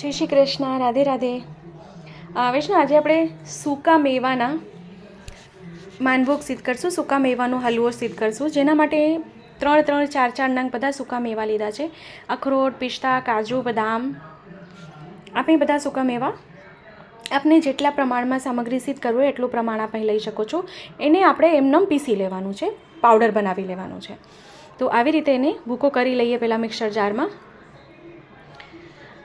જય શ્રી કૃષ્ણ, રાધે રાધે. વૈષ્ણવ, આજે આપણે સૂકા મેવાના માનભોગ સિદ્ધ કરશું, સૂકા મેવાનો હલવો સિદ્ધ કરશું. જેના માટે ત્રણ ત્રણ, ચાર ચાર નંગ બધા સૂકા મેવા લીધા છે. અખરોટ, પિસ્તા, કાજુ, બદામ. આપણે બધા સૂકા મેવા? આપને જેટલા પ્રમાણમાં સામગ્રી સિદ્ધ કરવું એટલું પ્રમાણ આપણે લઈ શકો છો. એને આપણે એમનેમ પીસી લેવાનું છે, પાવડર બનાવી લેવાનું છે. તો આવી રીતે એને ભૂકો કરી લઈએ પહેલાં મિક્સર જારમાં.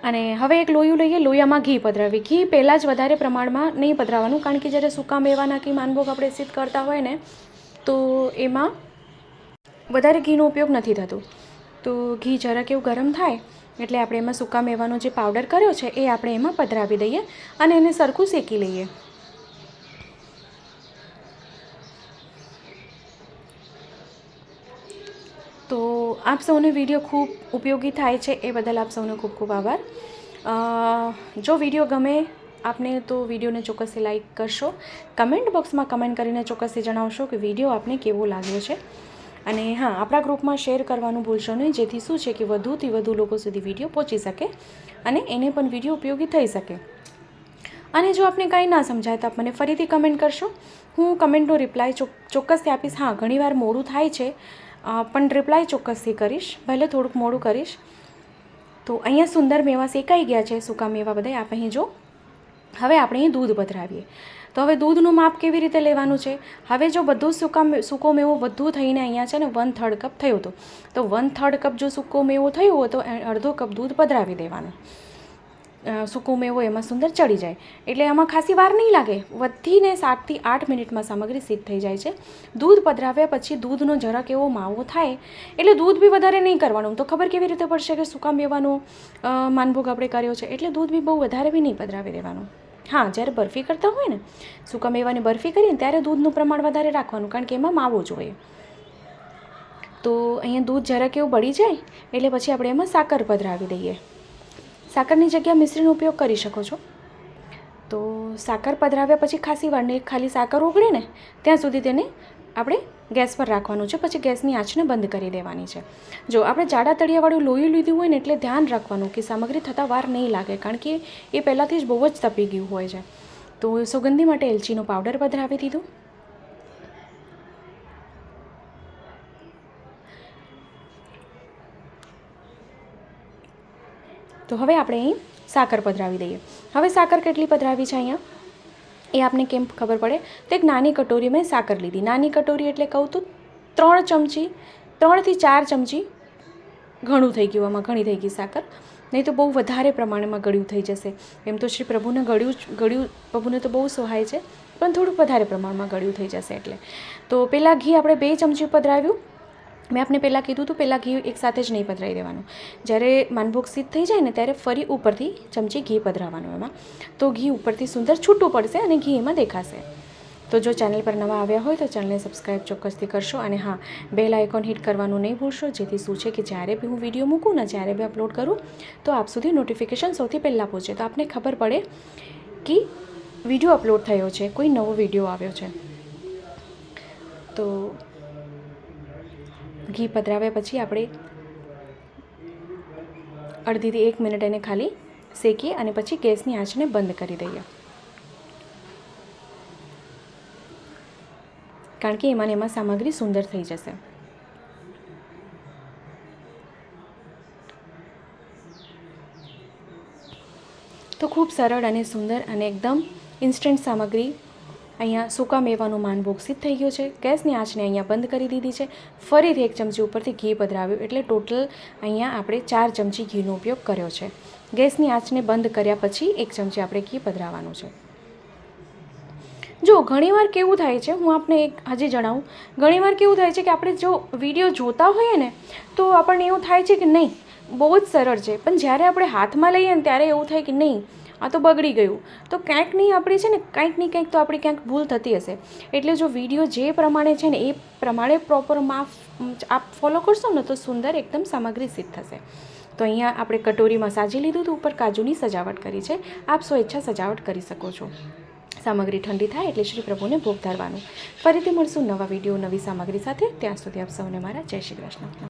અને હવે એક લોયું લઈએ, લોયામાં ઘી પધરાવી ઘી પહેલાં જ વધારે પ્રમાણમાં નહીં પધરાવવાનું, કારણ કે જ્યારે સૂકા મેવાના કે માનભોગ આપણે સિદ્ધ કરતા હોય ને, તો એમાં વધારે ઘીનો ઉપયોગ નથી થતો. તો ઘી જરાક એવું ગરમ થાય, એટલે આપણે એમાં સૂકા મેવાનો જે પાવડર કર્યો છે, એ આપણે એમાં પધરાવી દઈએ અને એને સરખું શેકી લઈએ તો આપ સૌને વીડિયો ખૂબ ઉપયોગી થાય છે, એ બદલ આપ સૌનો ખૂબ ખૂબ આભાર. જો વીડિયો ગમે, આપને તો વિડીયોને ચોક્કસથી લાઈક કરશો. કમેન્ટ બોક્સમાં કમેન્ટ કરીને ચોક્કસથી જણાવશો કે વીડિયો આપને કેવો લાગ્યો છે. અને હા, આપણા ગ્રુપમાં શેર કરવાનું ભૂલશો નહીં, જેથી શું છે કે વધુથી વધુ લોકો સુધી વીડિયો પહોંચી શકે અને એને પણ વીડિયો ઉપયોગી થઈ શકે. અને જો આપને કાંઈ ના સમજાય, તો આપ મને ફરીથી કમેન્ટ કરશો. હું કમેન્ટનો રિપ્લાય ચોક, ચોક્કસથી આપીશ. હા, ઘણીવાર મોડું થાય છે પણ રિપ્લાય ચોક્કસથી કરીશ, ભલે થોડુંક મોડું કરીશ. તો અહીંયા સુંદર મેવા શેકાઈ ગયા છે, સૂકા મેવા બધા આપ અહીં જો. હવે આપણે અહીં દૂધ પધરાવીએ. તો હવે દૂધનું માપ કેવી રીતે લેવાનું છે? હવે જો બધું સૂકા સૂકો મેવો બધું થઈને અહીંયા છે ને વન થર્ડ કપ થયો હતો. તો વન થર્ડ કપ જો સૂકો મેવો થયો હોય તો અડધો કપ દૂધ પધરાવી દેવાનું. સૂકો મેવો એમાં સુંદર ચડી જાય. એટલે આમાં ખાસી વાર નહીં લાગે. વધીને સાતથી આઠ મિનિટમાં સામગ્રી સિદ્ધ થઈ જાય છે. દૂધ પધરાવ્યા પછી દૂધનો જરાક એવો માવો થાય, એટલે દૂધ બી વધારે નહીં કરવાનું. તો ખબર કેવી રીતે પડશે કે સૂકા મેવાનો માનભોગ આપણે કર્યો છે? એટલે દૂધ બી બહુ વધારે બી નહીં પધરાવી દેવાનું. હા, જ્યારે બરફી કરતા હોય ને સૂકા મેવાની બરફી કરીને ત્યારે દૂધનું પ્રમાણ વધારે રાખવાનું, કારણ કે એમાં માવો જોઈએ તો અહીંયા દૂધ જરાક એવું બળી જાય, એટલે પછી આપણે એમાં સાકર પધરાવી દઈએ. સાકરની જગ્યાએ મિશ્રીનો ઉપયોગ કરી શકો છો. તો સાકર પધરાવ્યા પછી ખાસી વારને ખાલી સાકર ઓગળે ને, ત્યાં સુધી તેને આપણે ગેસ પર રાખવાનું છે. પછી ગેસની આંચને બંધ કરી દેવાની છે. જો આપણે જાડા તળિયાવાળું લોહી લીધું હોય ને એટલે ધ્યાન રાખવાનું કે સામગ્રી થતાં વાર નહીં લાગે, કારણ કે એ પહેલાંથી જ બહુ જ તપી ગયું હોય છે. તો સુગંધી માટે એલચીનો પાવડર પધરાવી દીધું. તો હવે આપણે અહીં સાકર પધરાવી દઈએ. હવે સાકર કેટલી પધરાવી છે અહીંયા? એ આપને કેમ ખબર પડે? તો એક નાની કટોરી મેં સાકર લીધી. નાની કટોરી એટલે કહું તો ત્રણ ચમચી, ત્રણથી ચાર ચમચી ઘણું થઈ ગયું, આમાં ઘણી થઈ ગઈ સાકર. નહીં તો બહુ વધારે પ્રમાણમાં ગળ્યું થઈ જશે. એમ તો શ્રી પ્રભુને ગળ્યું ગળ્યું, પ્રભુને તો બહુ સહાય છે, પણ થોડુંક વધારે પ્રમાણમાં ગળ્યું થઈ જશે એટલે. તો પહેલાં ઘી આપણે બે ચમચી પધરાવ્યું. મેં આપને પહેલાં કીધું હતું, પહેલાં ઘી એકસાથે જ નહીં પધરાવી દેવાનું. જ્યારે માનભોગ સિદ્ધ થઈ જાય ને, ત્યારે ફરી ઉપરથી ચમચી ઘી પધરાવવાનું એમાં. તો ઘી ઉપરથી સુંદર છૂટું પડશે અને ઘી એમાં દેખાશે. તો જો ચેનલ પર નવા આવ્યા હોય, તો ચેનલને સબસ્ક્રાઈબ ચોક્કસથી કરશો અને હા, બેલ આઇકોન હિટ કરવાનું નહીં ભૂલશો, જેથી શું છે કે જ્યારે બી હું વીડિયો મૂકું ને, જ્યારે બી અપલોડ કરું, તો આપ સુધી નોટિફિકેશન સૌથી પહેલાં પહોંચે. તો આપને ખબર પડે કે વીડિયો અપલોડ થયો છે, કોઈ નવો વીડિયો આવ્યો છે. તો ઘી પધરાવ્યા પછી આપણે અડધીથી એક મિનિટ એને ખાલી શેકીએ અને પછી ગેસની આંચને બંધ કરી દઈએ. કારણ કે એમાં એમાં સામગ્રી સુંદર થઈ જશે. તો ખૂબ સરળ અને સુંદર અને એકદમ ઇન્સ્ટન્ટ સામગ્રી અહીંયા સૂકા મેવાનું માન સિદ્ધ થઈ ગયો છે. ગેસની આંચને અહીંયા બંધ કરી દીધી છે. ફરીથી એક ચમચી ઉપરથી ઘી પધરાવ્યું એટલે ટોટલ અહીંયા આપણે ચાર ચમચી ઘીનો ઉપયોગ કર્યો છે. ગેસની આંચને બંધ કર્યા પછી એક ચમચી આપણે ઘી પધરાવવાનું છે. જો, ઘણીવાર કેવું થાય છે, હું આપને એક હજી જણાવું. ઘણીવાર કેવું થાય છે કે આપણે જો વીડિયો જોતા હોઈએ ને, તો આપણને એવું થાય છે કે નહીં, બહુ જ સરળ છે. પણ જ્યારે આપણે હાથમાં લઈએ ને, ત્યારે એવું થાય કે નહીં આ તો બગડી ગયું. તો ક્યાંક નહીં આપણી છે ને કંઈક નહીં કંઈક તો આપણી ક્યાંક ભૂલ થતી હશે. એટલે જો વીડિયો જે પ્રમાણે છે ને, એ પ્રમાણે પ્રોપર માફ, આપ ફોલો કરશો ને, તો સુંદર એકદમ સામગ્રી સિદ્ધ થશે. તો અહીંયા આપણે કટોરીમાં સાજી લીધું હતું, ઉપર કાજુની સજાવટ કરી છે. આપ સ્વેચ્છા સજાવટ કરી શકો છો. સામગ્રી ઠંડી થાય એટલે શ્રી પ્રભુને ભોગ ધરવાનું. ફરીથી મળશું નવા વીડિયો નવી સામગ્રી સાથે. ત્યાં સુધી આપ સૌને મારા જય શ્રી કૃષ્ણ.